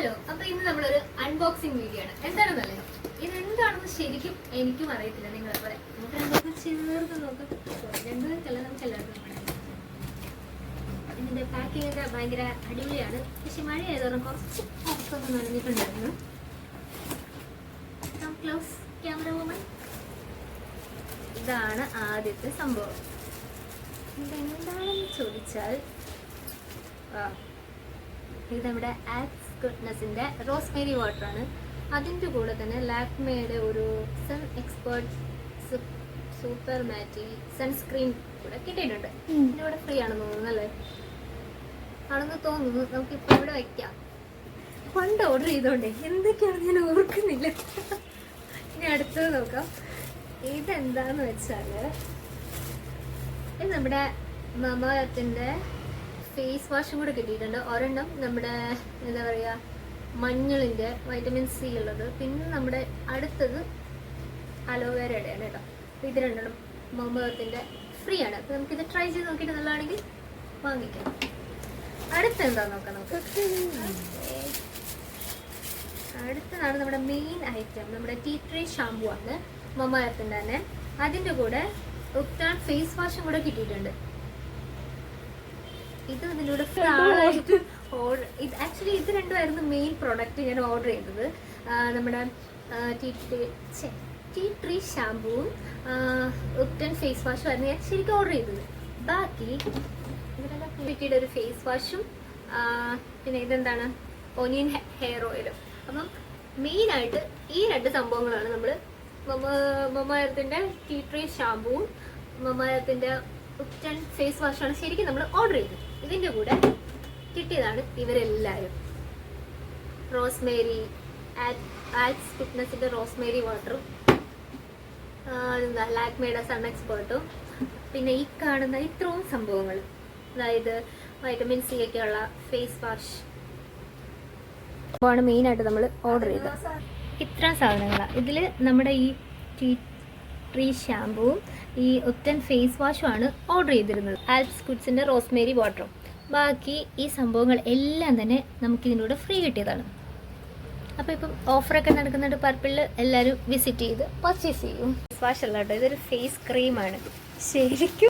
Hello അപ്പൊ ഇന്ന് നമ്മളൊരു അൺബോക്സിംഗ് വീഡിയോ ആണ്. എന്താണെന്നല്ലേ ഇത് എന്താണെന്ന് ശരിക്കും എനിക്കും അറിയത്തില്ല. നിങ്ങളെ പോലെ നമുക്ക് രണ്ടുപേർക്കും ചേർന്ന് നോക്കാം. രണ്ടുപേർക്കല്ല നമുക്ക് എല്ലാവർക്കും. ഇതിന്റെ പാക്കിംഗ് ഒക്കെ ഭയങ്കര അടിപൊളിയാണ്. പക്ഷെ മഴ ആയതുകൊണ്ട് കുറച്ച് പുറത്തൊക്കെ നനഞ്ഞിട്ടുണ്ടായിരുന്നു. ക്ലോസ് ക്യാമറ വുമൺ ഇതാണ് ആദ്യത്തെ സംഭവം. ഇതെന്താണെന്ന് ചോദിച്ചാൽ ആ ഇത് നമ്മുടെ ആക്സ് ഗുഡ്നസിന്റെ റോസ്മേരി വാട്ടർ ആണ്. അതിന്റെ കൂടെ തന്നെ ലാക്മേയുടെ ഒരു sun expert super matte sunscreen കൂടെ കിട്ടിയിട്ടുണ്ട്. ഇതിന്റെ കൂടെ ഫ്രീ ആണെന്ന് തോന്നുന്നു അല്ലേ? ആണെന്ന് തോന്നുന്നു. നമുക്കിപ്പോൾ ഇവിടെ വെക്കാം. പണ്ട് ഓർഡർ ചെയ്തോണ്ടേ എന്തൊക്കെയാണ് ഞാൻ ഓർക്കുന്നില്ല. ഇനി അടുത്തത് നോക്കാം. ഇതെന്താന്ന് വെച്ചാൽ ഇത് നമ്മുടെ മമത്തിന്റെ ഫേസ് വാഷും കൂടെ കിട്ടിയിട്ടുണ്ട്. ഒരെണ്ണം നമ്മുടെ എന്താ പറയുക മഞ്ഞളിന്റെ വൈറ്റമിൻ സി ഉള്ളത്. പിന്നെ നമ്മുടെ അടുത്തത് അലോവേരയുടെയാണ് കേട്ടോ. അപ്പൊ ഇത് രണ്ടെണ്ണം മമത്തിന്റെ ഫ്രീ ആണ്. അപ്പം നമുക്കിത് ട്രൈ ചെയ്ത് നോക്കിയിട്ട് നല്ലതാണെങ്കിൽ വാങ്ങിക്കാം. അടുത്ത എന്താ നോക്കാം നമുക്ക്? അടുത്തതാണ് നമ്മുടെ മെയിൻ ഐറ്റം നമ്മുടെ ടീ ട്രീ ഷാമ്പു ആണ്. മൊമയത്തിന്റെ തന്നെ. അതിന്റെ കൂടെ ഉപ്റ്റാൻ ഫേസ് വാഷും കൂടെ കിട്ടിയിട്ടുണ്ട്. ഇത് ഇതിലൂടെ ആളായിട്ട് ഓർഡർ ആക്ച്വലി ഇത് രണ്ടുമായിരുന്നു മെയിൻ പ്രൊഡക്റ്റ് ഞാൻ ഓർഡർ ചെയ്തത് നമ്മുടെ ടീ ട്രീ ടീ ട്രീ ഷാമ്പുവും ഉപ്റ്റൻ ഫേസ് വാഷും ആയിരുന്നു ഞാൻ ശരിക്കും ഓർഡർ ചെയ്തത് ബാക്കി കിട്ടിയുടെ ഒരു ഫേസ് വാഷും പിന്നെ ഇതെന്താണ് ഒനിയൻ ഹെയർ ഓയിലും അപ്പം മെയിൻ ആയിട്ട് ഈ രണ്ട് സംഭവങ്ങളാണ് നമ്മൾ മൊമായത്തിന്റെ ടീ ട്രീ ഷാംപൂവും മൊമായത്തിന്റെ ഉപ്റ്റൻ ഫേസ് വാഷാണ് ശരിക്കും നമ്മൾ ഓർഡർ ചെയ്തത്. ഇതിന്റെ കൂടെ കിട്ടിയതാണ് ഇവരെല്ലാവരും റോസ്മേരി ആറ്റ് ഫിറ്റ്നസിന്റെ റോസ്മേരി വാട്ടറും ലാക്മേയുടെ സൺ എക്സ്പേർട്ടും പിന്നെ ഈ കാണുന്ന ഇത്രയും സംഭവങ്ങൾ. അതായത് വൈറ്റമിൻ സി ഒക്കെ ഉള്ള ഫേസ് വാഷ് ആണ് മെയിനായിട്ട് നമ്മൾ ഓർഡർ ചെയ്തത്. ഇത്ര സാധനങ്ങളാണ് ഇതിൽ നമ്മുടെ ഈ ട്രീ ഷാമ്പുവും ഈ ഒറ്റൻ ഫേസ് വാഷും ആണ് ഓർഡർ ചെയ്തിരുന്നത്. ആൽപ്സ് ഗുഡ്സിന്റെ റോസ്മേരി വാട്ടറും ബാക്കി ഈ സംഭവങ്ങൾ എല്ലാം തന്നെ നമുക്ക് ഇതിനൂടെ ഫ്രീ കിട്ടിയതാണ്. അപ്പോൾ ഇപ്പം ഓഫറൊക്കെ നടക്കുന്നുണ്ട് പർപ്പിളിൽ എല്ലാവരും വിസിറ്റ് ചെയ്ത് പർച്ചേസ് ചെയ്യും. ഫേസ് വാഷ് അല്ല കേട്ടോ ഇതൊരു ഫേസ് ക്രീമാണ് ശരിക്കും